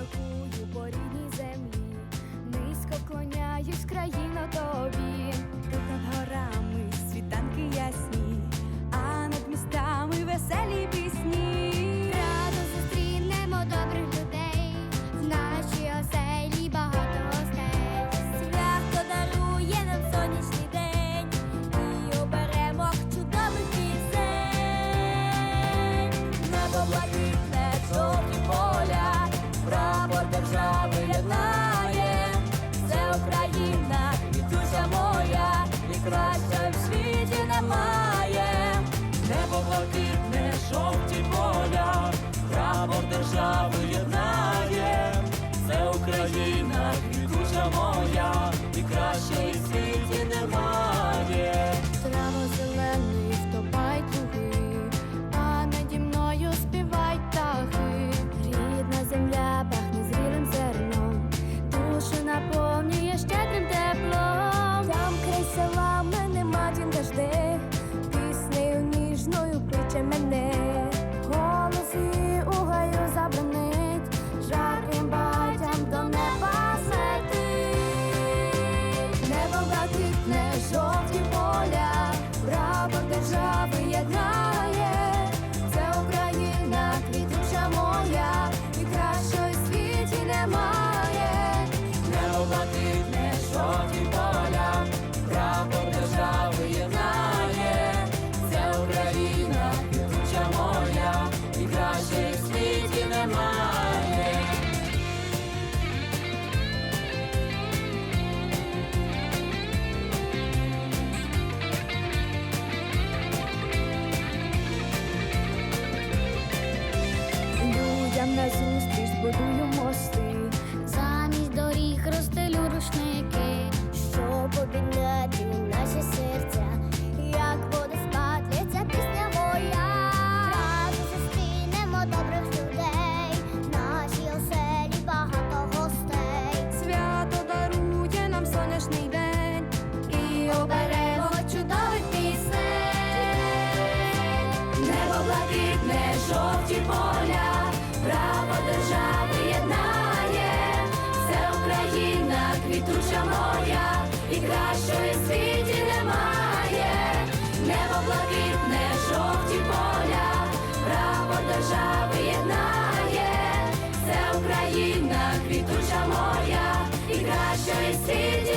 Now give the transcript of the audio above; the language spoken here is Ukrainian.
крокую по рідній землі, низько клоняюсь, країно тобі, тут над горами світанки ясні, а над містами веселі пісні. Радо зустрінемо добрих людей, в нашій оселі багато гостей. Свято дарує нам сонячний день, і оберемо чудових пісень. Небо блакитне, жовті поле душа виєднає, все Україна, і вітуся моя, і краща в світі немає, небо блакитне, жовті поля, прапор держави єднає, все Україна, і квітуча моя, і краще. Нам зустріч, будую мости, замість доріг розстелю рушники, щоб обідняти наші серця, як вода спадляться пісня моя, разом добрих людей, наші оселі багато гостей. Свято дарує нам сонячний день. І оберемо чудових пісень, небо блакитне, жовті. квітуча моя і кращої світі.